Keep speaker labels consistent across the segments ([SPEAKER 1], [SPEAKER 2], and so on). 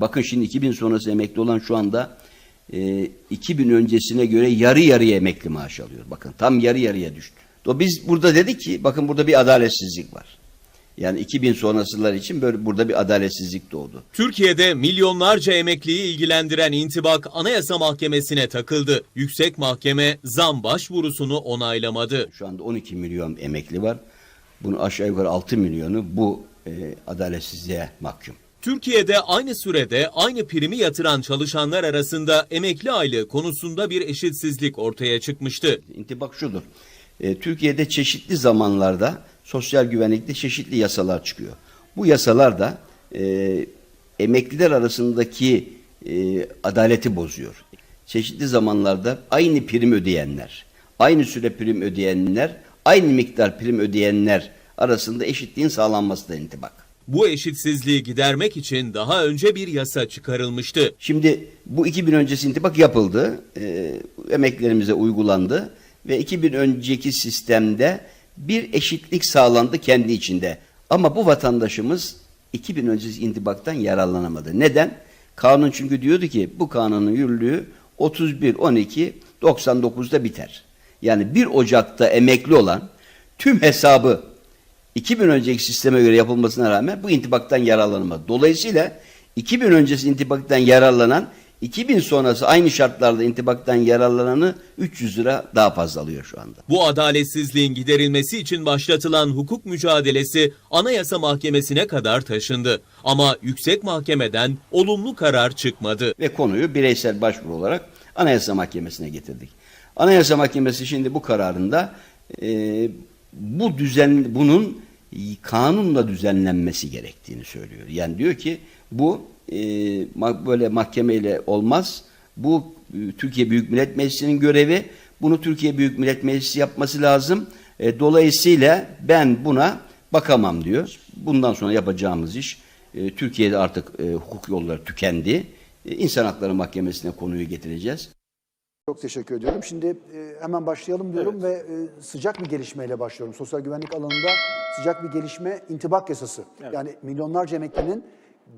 [SPEAKER 1] Bakın şimdi 2000 sonrası emekli olan şu anda e, 2000 öncesine göre yarı yarıya emekli maaş alıyor. Bakın tam yarı yarıya düştü. O biz burada dedik ki bakın burada bir adaletsizlik var. Yani 2000 sonrasılar için böyle burada bir adaletsizlik doğdu.
[SPEAKER 2] Türkiye'de milyonlarca emekliyi ilgilendiren intibak Anayasa Mahkemesi'ne takıldı. Yüksek Mahkeme zam başvurusunu onaylamadı.
[SPEAKER 1] Şu anda 12 milyon emekli var. Bunun aşağı yukarı 6 milyonu bu e, adaletsizliğe mahkum.
[SPEAKER 2] Türkiye'de aynı sürede aynı primi yatıran çalışanlar arasında emekli aylığı konusunda bir eşitsizlik ortaya çıkmıştı.
[SPEAKER 1] İntibak şudur. E, Türkiye'de çeşitli zamanlarda sosyal güvenlikte çeşitli yasalar çıkıyor. Bu yasalar da e, emekliler arasındaki e, adaleti bozuyor. Çeşitli zamanlarda aynı prim ödeyenler, aynı süre prim ödeyenler, aynı miktar prim ödeyenler arasında eşitliğin sağlanması da intibak.
[SPEAKER 2] Bu eşitsizliği gidermek için daha önce bir yasa çıkarılmıştı.
[SPEAKER 1] Şimdi bu 2000 öncesi intibak yapıldı, e, emeklilerimize uygulandı ve 2000 önceki sistemde bir eşitlik sağlandı kendi içinde. Ama bu vatandaşımız 2000 öncesi intibaktan yararlanamadı. Neden? Kanun çünkü diyordu ki bu kanunun yürürlüğü 31-12-99'da biter. Yani 1 Ocak'ta emekli olan tüm hesabı 2000 önceki sisteme göre yapılmasına rağmen bu intibaktan yararlanamadı. Dolayısıyla 2000 öncesi intibaktan yararlanan 2000 sonrası aynı şartlarda intibaktan yararlananı 300 lira daha fazla alıyor şu anda.
[SPEAKER 2] Bu adaletsizliğin giderilmesi için başlatılan hukuk mücadelesi Anayasa Mahkemesi'ne kadar taşındı. Ama Yüksek Mahkeme'den olumlu karar çıkmadı.
[SPEAKER 1] Ve konuyu bireysel başvuru olarak Anayasa Mahkemesi'ne getirdik. Anayasa Mahkemesi şimdi bu kararında e, bu düzen bunun kanunla düzenlenmesi gerektiğini söylüyor. Yani diyor ki bu e, böyle mahkemeyle olmaz. Bu e, Türkiye Büyük Millet Meclisi'nin görevi. Bunu Türkiye Büyük Millet Meclisi yapması lazım. E, dolayısıyla ben buna bakamam diyor. Bundan sonra yapacağımız iş e, Türkiye'de artık e, hukuk yolları tükendi. E, İnsan Hakları Mahkemesi'ne konuyu getireceğiz.
[SPEAKER 3] Çok teşekkür ediyorum. Şimdi e, hemen başlayalım diyorum ve e, sıcak bir gelişmeyle başlıyorum. Sosyal güvenlik alanında sıcak bir gelişme intibak yasası. Yani milyonlarca emeklinin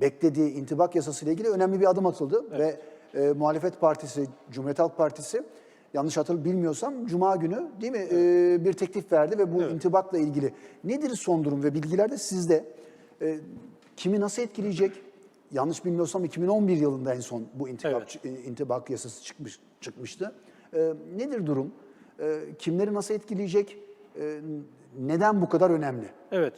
[SPEAKER 3] beklediği intibak yasası ile ilgili önemli bir adım atıldı ve e, muhalefet partisi, Cumhuriyet Halk Partisi yanlış hatırlı bilmiyorsam Cuma günü değil mi e, bir teklif verdi ve bu intibakla ilgili nedir son durum ve bilgiler de sizde. E, kimi nasıl etkileyecek? Yanlış bilmiyorsam 2011 yılında en son bu intibak, e, intibak yasası çıkmış, çıkmıştı. E, nedir durum? E, kimleri nasıl etkileyecek? E, neden bu kadar önemli?
[SPEAKER 4] Evet.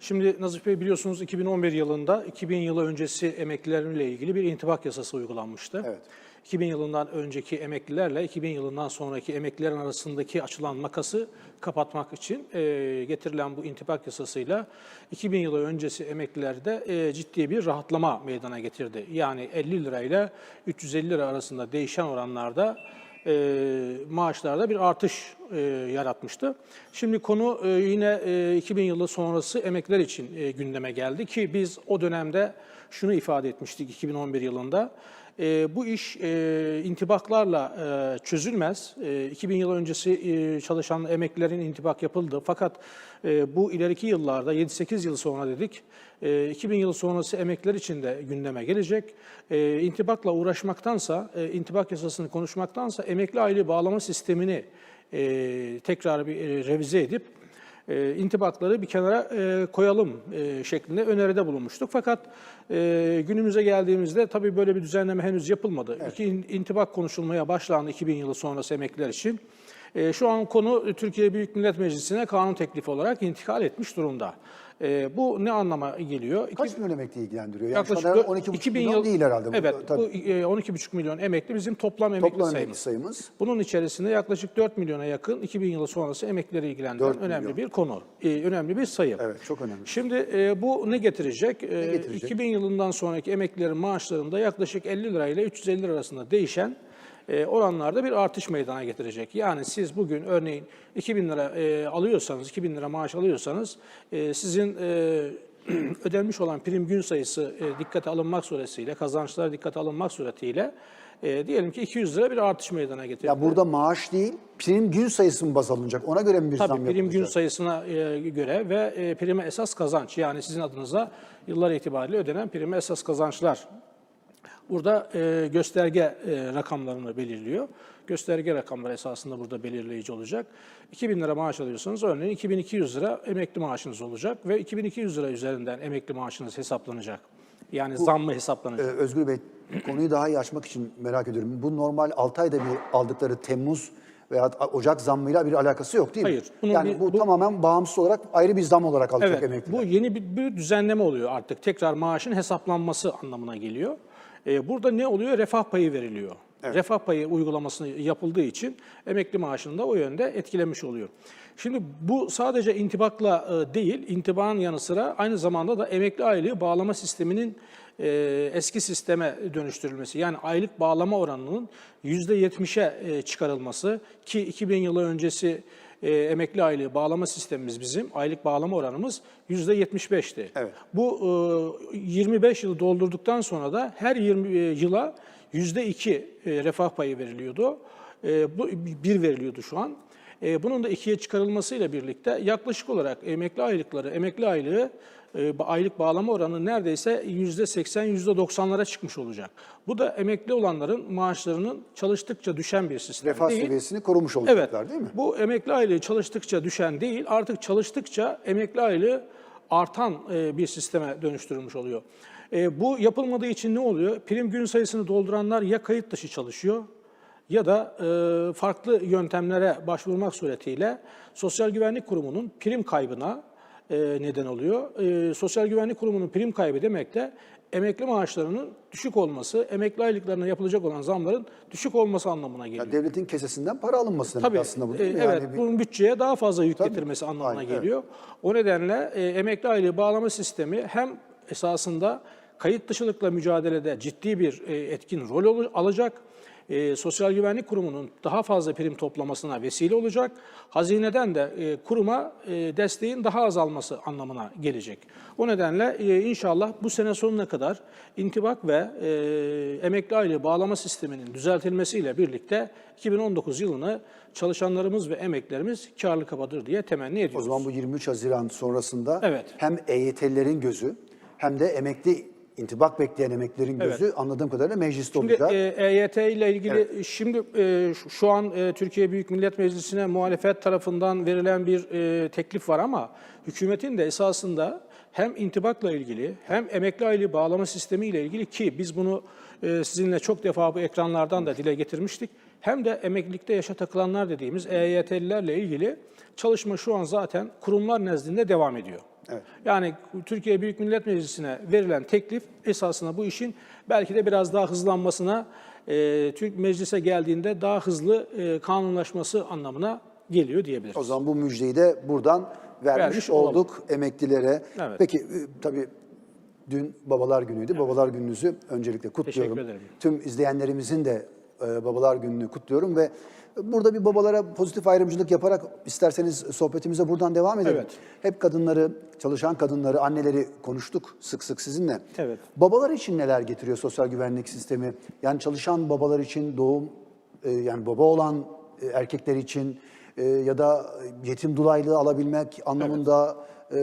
[SPEAKER 4] Şimdi Nazif Bey biliyorsunuz 2011 yılında 2000 yılı öncesi emeklilerle ilgili bir intibak yasası uygulanmıştı.
[SPEAKER 3] Evet.
[SPEAKER 4] 2000 yılından önceki emeklilerle 2000 yılından sonraki emeklilerin arasındaki açılan makası kapatmak için e, getirilen bu intibak yasasıyla 2000 yılı öncesi emeklilerde e, ciddi bir rahatlama meydana getirdi. Yani 50 lirayla 350 lira arasında değişen oranlarda e, maaşlarda bir artış e, yaratmıştı. Şimdi konu e, yine e, 2000 yılı sonrası emekliler için e, gündeme geldi ki biz o dönemde şunu ifade etmiştik 2011 yılında. E, bu iş e, intibaklarla e, çözülmez. E, 2000 yıl öncesi e, çalışan emeklilerin intibak yapıldı. Fakat e, bu ileriki yıllarda 7-8 yıl sonra dedik. E, 2000 yıl sonrası emekliler için de gündeme gelecek. E, intibakla uğraşmaktansa, e, intibak yasasını konuşmaktansa emekli aylığı bağlama sistemini e, tekrar bir e, revize edip e, intibakları bir kenara e, koyalım e, şeklinde öneride bulunmuştuk. Fakat e, günümüze geldiğimizde tabii böyle bir düzenleme henüz yapılmadı. İki in- intibak konuşulmaya başlandı 2000 yılı sonrası emekliler için. E, şu an konu Türkiye Büyük Millet Meclisi'ne kanun teklifi olarak intikal etmiş durumda. E, bu ne anlama geliyor?
[SPEAKER 3] Kaç milyon emekli ilgilendiriyor? Yani
[SPEAKER 4] yaklaşık
[SPEAKER 3] şu anda
[SPEAKER 4] dört-
[SPEAKER 3] 12,5
[SPEAKER 4] 2000
[SPEAKER 3] milyon
[SPEAKER 4] yıl-
[SPEAKER 3] değil herhalde. bu.
[SPEAKER 4] Evet,
[SPEAKER 3] Tabii.
[SPEAKER 4] bu e, 12,5 milyon emekli bizim toplam emekli
[SPEAKER 3] Toplam
[SPEAKER 4] sayımız.
[SPEAKER 3] emekli sayımız.
[SPEAKER 4] Bunun içerisinde yaklaşık 4 milyona yakın 2000 yılı sonrası emeklileri ilgilendiren
[SPEAKER 3] 4
[SPEAKER 4] önemli
[SPEAKER 3] milyon.
[SPEAKER 4] bir konu, e, önemli bir sayı.
[SPEAKER 3] Evet, çok önemli.
[SPEAKER 4] Şimdi e, bu ne getirecek? E,
[SPEAKER 3] getirecek?
[SPEAKER 4] 2000 yılından sonraki emeklilerin maaşlarında yaklaşık 50 lira ile 350 lira arasında değişen e, oranlarda bir artış meydana getirecek. Yani siz bugün örneğin 2000 lira e, alıyorsanız, 2000 lira maaş alıyorsanız e, sizin e, ödenmiş olan prim gün sayısı e, dikkate alınmak suretiyle, kazançlar dikkate alınmak suretiyle e, diyelim ki 200 lira bir artış meydana getirecek.
[SPEAKER 3] Ya burada maaş değil, prim gün sayısı mı baz alınacak? Ona göre mi bir zam
[SPEAKER 4] Tabii prim gün sayısına e, göre ve e, prime esas kazanç yani sizin adınıza yıllar itibariyle ödenen prime esas kazançlar burada e, gösterge e, rakamlarını belirliyor. Gösterge rakamları esasında burada belirleyici olacak. 2000 lira maaş alıyorsanız örneğin 2200 lira emekli maaşınız olacak ve 2200 lira üzerinden emekli maaşınız hesaplanacak. Yani zammı
[SPEAKER 3] Ee,
[SPEAKER 4] hesaplanacak.
[SPEAKER 3] Özgür Bey konuyu daha iyi açmak için merak ediyorum. Bu normal 6 ayda bir aldıkları Temmuz veya Ocak zammıyla bir alakası yok değil mi?
[SPEAKER 4] Hayır, bunun
[SPEAKER 3] Yani
[SPEAKER 4] bir-
[SPEAKER 3] bu,
[SPEAKER 4] bu-
[SPEAKER 3] tamamen bağımsız olarak ayrı bir zam olarak alacak
[SPEAKER 4] Evet,
[SPEAKER 3] emekliler.
[SPEAKER 4] bu yeni bir, bir düzenleme oluyor artık. Tekrar maaşın hesaplanması anlamına geliyor. Ee, burada ne oluyor? Refah payı veriliyor. Refah payı uygulaması yapıldığı için emekli maaşını da o yönde etkilemiş oluyor. Şimdi bu sadece intibakla e, değil, intibakın yanı sıra aynı zamanda da emekli aylığı bağlama sisteminin e, eski sisteme dönüştürülmesi. Yani aylık bağlama oranının %70'e e, çıkarılması ki 2000 yılı öncesi e, emekli aylığı bağlama sistemimiz bizim, aylık bağlama oranımız %75'ti.
[SPEAKER 3] Evet.
[SPEAKER 4] Bu e, 25 yıl doldurduktan sonra da her 20 e, yıla %2 e, refah payı veriliyordu. E, Bu bir veriliyordu şu an. E, Bunun da ikiye çıkarılmasıyla birlikte yaklaşık olarak emekli aylıkları, emekli aylığı aylık bağlama oranı neredeyse %80, %90'lara çıkmış olacak. Bu da emekli olanların maaşlarının çalıştıkça düşen bir sistem
[SPEAKER 3] Refah
[SPEAKER 4] değil.
[SPEAKER 3] seviyesini korumuş
[SPEAKER 4] Evet.
[SPEAKER 3] olacaklar değil mi?
[SPEAKER 4] Bu emekli aylığı çalıştıkça düşen değil, artık çalıştıkça emekli aylığı artan e, bir sisteme dönüştürülmüş oluyor. E, bu yapılmadığı için ne oluyor? Prim gün sayısını dolduranlar ya kayıt dışı çalışıyor ya da e, farklı yöntemlere başvurmak suretiyle Sosyal Güvenlik Kurumu'nun prim kaybına e, neden oluyor. E, Sosyal Güvenlik Kurumu'nun prim kaybı demek de emekli maaşlarının düşük olması, emekli aylıklarına yapılacak olan zamların düşük olması anlamına geliyor.
[SPEAKER 3] Ya devletin kesesinden para alınması demek
[SPEAKER 4] Tabii,
[SPEAKER 3] aslında bu
[SPEAKER 4] e,
[SPEAKER 3] değil mi?
[SPEAKER 4] evet,
[SPEAKER 3] Yani bir-
[SPEAKER 4] bunun bütçeye daha fazla yük
[SPEAKER 3] Tabii,
[SPEAKER 4] getirmesi anlamına
[SPEAKER 3] aynen, evet.
[SPEAKER 4] geliyor. O nedenle e, emekli aylığı bağlama sistemi hem esasında kayıt dışılıkla mücadelede ciddi bir e, etkin rol ol- alacak, e, Sosyal Güvenlik Kurumu'nun daha fazla prim toplamasına vesile olacak, hazineden de e, kuruma e, desteğin daha azalması anlamına gelecek. O nedenle e, inşallah bu sene sonuna kadar intibak ve e, emekli aylığı bağlama sisteminin düzeltilmesiyle birlikte 2019 yılını çalışanlarımız ve emeklerimiz karlı kapatır diye temenni
[SPEAKER 3] O
[SPEAKER 4] ediyoruz.
[SPEAKER 3] zaman bu 23 Haziran sonrasında
[SPEAKER 4] Evet.
[SPEAKER 3] hem EYT'lilerin gözü hem de emekli intibak bekleyen emeklilerin gözü anladığım kadarıyla mecliste
[SPEAKER 4] Şimdi
[SPEAKER 3] olacak.
[SPEAKER 4] e, EYT ile ilgili şimdi e, şu- şu an e, Türkiye Büyük Millet Meclisi'ne muhalefet tarafından verilen bir e, teklif var ama hükümetin de esasında hem intibakla ilgili hem emekli aylığı bağlama sistemi ile ilgili ki biz bunu e, sizinle çok defa bu ekranlardan da dile getirmiştik. Hem de emeklilikte yaşa takılanlar dediğimiz EYT'lilerle ilgili çalışma şu an zaten kurumlar nezdinde devam ediyor.
[SPEAKER 3] Evet.
[SPEAKER 4] Yani Türkiye Büyük Millet Meclisi'ne verilen teklif esasında bu işin belki de biraz daha hızlanmasına, e, Türk Meclis'e geldiğinde daha hızlı e, kanunlaşması anlamına geliyor diyebiliriz.
[SPEAKER 3] O zaman bu müjdeyi de buradan vermiş,
[SPEAKER 4] Vermiş olalım.
[SPEAKER 3] olduk emeklilere.
[SPEAKER 4] Evet.
[SPEAKER 3] Peki e, tabii dün Babalar Günü'ydü. Babalar Gününüzü öncelikle kutluyorum.
[SPEAKER 4] Teşekkür ederim.
[SPEAKER 3] Tüm izleyenlerimizin de e, Babalar Günü'nü kutluyorum ve burada bir babalara pozitif ayrımcılık yaparak isterseniz sohbetimize buradan devam edelim.
[SPEAKER 4] Evet.
[SPEAKER 3] Hep kadınları, çalışan kadınları, anneleri konuştuk sık sık sizinle.
[SPEAKER 4] Evet.
[SPEAKER 3] Babalar için neler getiriyor sosyal güvenlik sistemi? Yani çalışan babalar için doğum, e, yani baba olan e, erkekler için e, ya da yetim dolaylı alabilmek anlamında e,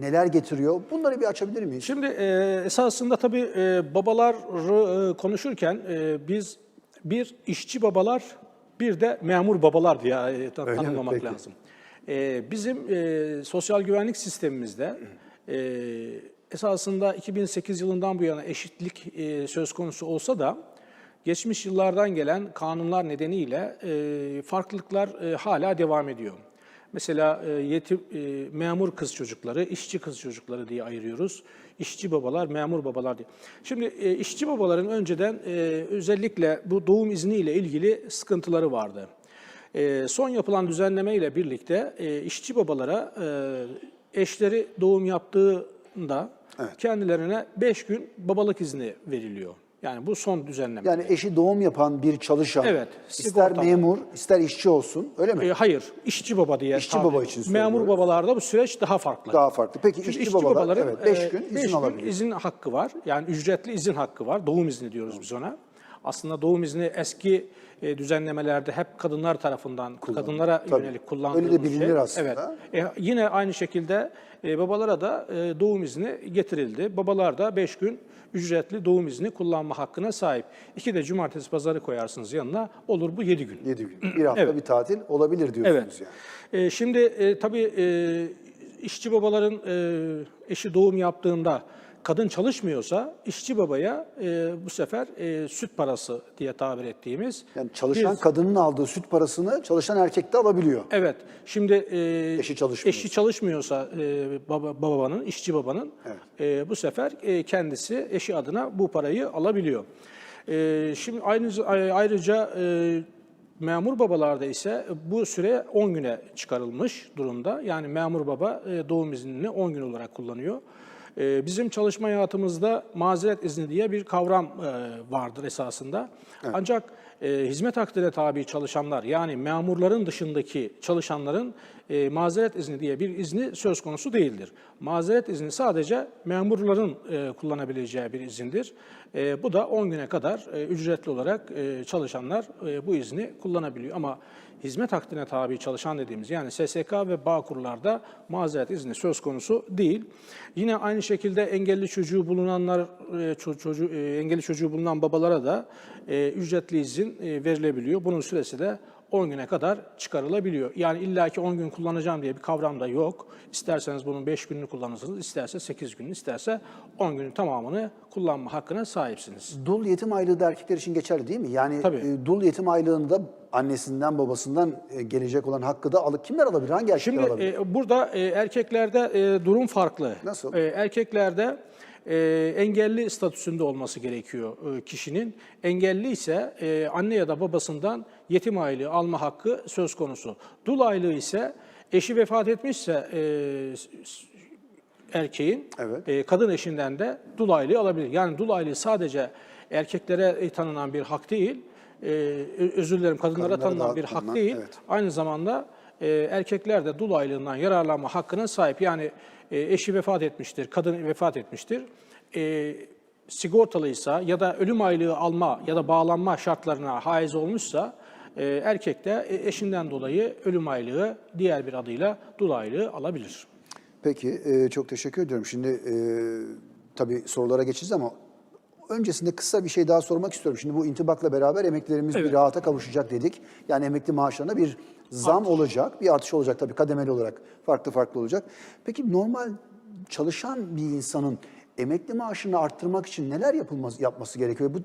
[SPEAKER 3] neler getiriyor? Bunları bir açabilir miyiz?
[SPEAKER 4] Şimdi e, esasında tabii e, babaları e, konuşurken e, biz bir işçi babalar bir de memur babalar diye e, tan-
[SPEAKER 3] Öyle mi?
[SPEAKER 4] tanımlamak lazım. E, bizim e, sosyal güvenlik sistemimizde e, esasında 2008 yılından bu yana eşitlik e, söz konusu olsa da geçmiş yıllardan gelen kanunlar nedeniyle e, farklılıklar e, hala devam ediyor. Mesela e, yetim e, memur kız çocukları, işçi kız çocukları diye ayırıyoruz. İşçi babalar, memur babalar diye. Şimdi e, işçi babaların önceden özellikle bu doğum izniyle ilgili sıkıntıları vardı. Son yapılan düzenleme ile birlikte işçi babalara eşleri doğum yaptığında kendilerine 5 gün babalık izni veriliyor. Yani bu son düzenleme.
[SPEAKER 3] Yani eşi doğum yapan bir çalışan,
[SPEAKER 4] Evet,
[SPEAKER 3] ister memur, ister işçi olsun, öyle mi?
[SPEAKER 4] E, hayır, işçi baba diye.
[SPEAKER 3] İşçi
[SPEAKER 4] tabir
[SPEAKER 3] baba için söylüyoruz.
[SPEAKER 4] Memur babalarda bu süreç daha farklı.
[SPEAKER 3] Daha farklı. Peki
[SPEAKER 4] Çünkü
[SPEAKER 3] işçi,
[SPEAKER 4] işçi
[SPEAKER 3] babalar
[SPEAKER 4] babaların
[SPEAKER 3] evet 5
[SPEAKER 4] e,
[SPEAKER 3] gün
[SPEAKER 4] beş
[SPEAKER 3] izin alabiliyor.
[SPEAKER 4] izin hakkı var. Yani ücretli izin hakkı var. Doğum izni diyoruz biz ona. Aslında doğum izni eski e, düzenlemelerde hep kadınlar tarafından, kadınlara
[SPEAKER 3] Tabii.
[SPEAKER 4] yönelik kullanılmış.
[SPEAKER 3] Öyle de bilinir
[SPEAKER 4] şey.
[SPEAKER 3] aslında.
[SPEAKER 4] Evet. E, yine aynı şekilde e, babalara da e, doğum izni getirildi. Babalar da 5 gün ücretli doğum izni kullanma hakkına sahip. İki de cumartesi pazarı koyarsınız yanına olur bu 7 gün.
[SPEAKER 3] 7 gün. Bir hafta
[SPEAKER 4] Evet.
[SPEAKER 3] bir tatil olabilir diyorsunuz
[SPEAKER 4] Evet.
[SPEAKER 3] yani.
[SPEAKER 4] E, şimdi e, tabii e, işçi babaların e, eşi doğum yaptığında kadın çalışmıyorsa işçi babaya e, bu sefer e, süt parası diye tabir ettiğimiz
[SPEAKER 3] Yani çalışan
[SPEAKER 4] bir-
[SPEAKER 3] kadının aldığı süt parasını çalışan erkek de alabiliyor.
[SPEAKER 4] Evet. Şimdi e,
[SPEAKER 3] Eşi çalışmıyorsa.
[SPEAKER 4] eşi çalışmıyorsa e, baba, babanın, işçi babanın e, bu sefer e, kendisi eşi adına bu parayı alabiliyor. E, şimdi aynı ayrıca e, memur babalarda ise bu süre 10 güne çıkarılmış durumda. Yani memur baba e, doğum iznini 10 gün olarak kullanıyor. E, Bizim çalışma hayatımızda mazeret izni diye bir kavram e, vardır esasında. Ancak e, hizmet akdine tabi çalışanlar yani memurların dışındaki çalışanların e, mazeret izni diye bir izni söz konusu değildir. Mazeret izni sadece memurların e, kullanabileceği bir izindir. E, bu da 10 güne kadar e, ücretli olarak e, çalışanlar e, bu izni kullanabiliyor. Ama hizmet akdine tabi çalışan dediğimiz yani SSK ve Bağkurlarda mazeret izni söz konusu değil. Yine aynı şekilde engelli çocuğu bulunanlar, e, ço- çocuğu, e, engelli çocuğu bulunan babalara da e, ücretli izin verilebiliyor. Bunun süresi de 10 güne kadar çıkarılabiliyor. Yani illaki 10 gün kullanacağım diye bir kavram da yok. İsterseniz bunun 5 gününü kullanırsınız, isterse 8 gününü, isterse 10 günün tamamını kullanma hakkına sahipsiniz.
[SPEAKER 3] Dul yetim aylığı da erkekler için geçerli değil mi? Yani
[SPEAKER 4] Tabii.
[SPEAKER 3] e, dul yetim aylığında annesinden babasından e, gelecek olan hakkı da alıp kimler alabilir? Hangi erkekler
[SPEAKER 4] Şimdi
[SPEAKER 3] alabilir?
[SPEAKER 4] e, burada e, erkeklerde e, durum farklı.
[SPEAKER 3] Nasıl?
[SPEAKER 4] E, erkeklerde e, engelli statüsünde olması gerekiyor e, kişinin. Engelli ise e, anne ya da babasından yetim aylığı alma hakkı söz konusu. Dul aylığı ise eşi vefat etmişse e, erkeğin
[SPEAKER 3] Evet.
[SPEAKER 4] e, kadın eşinden de dul aylığı alabilir. Yani dul aylığı sadece erkeklere e, tanınan bir hak değil. E, özür dilerim kadınlara
[SPEAKER 3] Kadınlara
[SPEAKER 4] tanınan bir hak değil.
[SPEAKER 3] evet.
[SPEAKER 4] Aynı zamanda e, erkekler de dul aylığından yararlanma hakkına sahip. Yani eşi vefat etmiştir, kadın vefat etmiştir. E, sigortalıysa ya da ölüm aylığı alma ya da bağlanma şartlarına haiz olmuşsa e, erkek de e, eşinden dolayı ölüm aylığı diğer bir adıyla dul aylığı alabilir.
[SPEAKER 3] Peki, e, çok teşekkür ediyorum. Şimdi e, tabii sorulara geçeceğiz ama öncesinde kısa bir şey daha sormak istiyorum. Şimdi bu intibakla beraber emeklilerimiz bir
[SPEAKER 4] Evet.
[SPEAKER 3] rahata kavuşacak dedik. Yani emekli maaşlarına bir zam olacak, bir artış olacak tabii kademeli olarak farklı farklı olacak. Peki normal çalışan bir insanın emekli maaşını arttırmak için neler yapılması yapması gerekiyor? Bu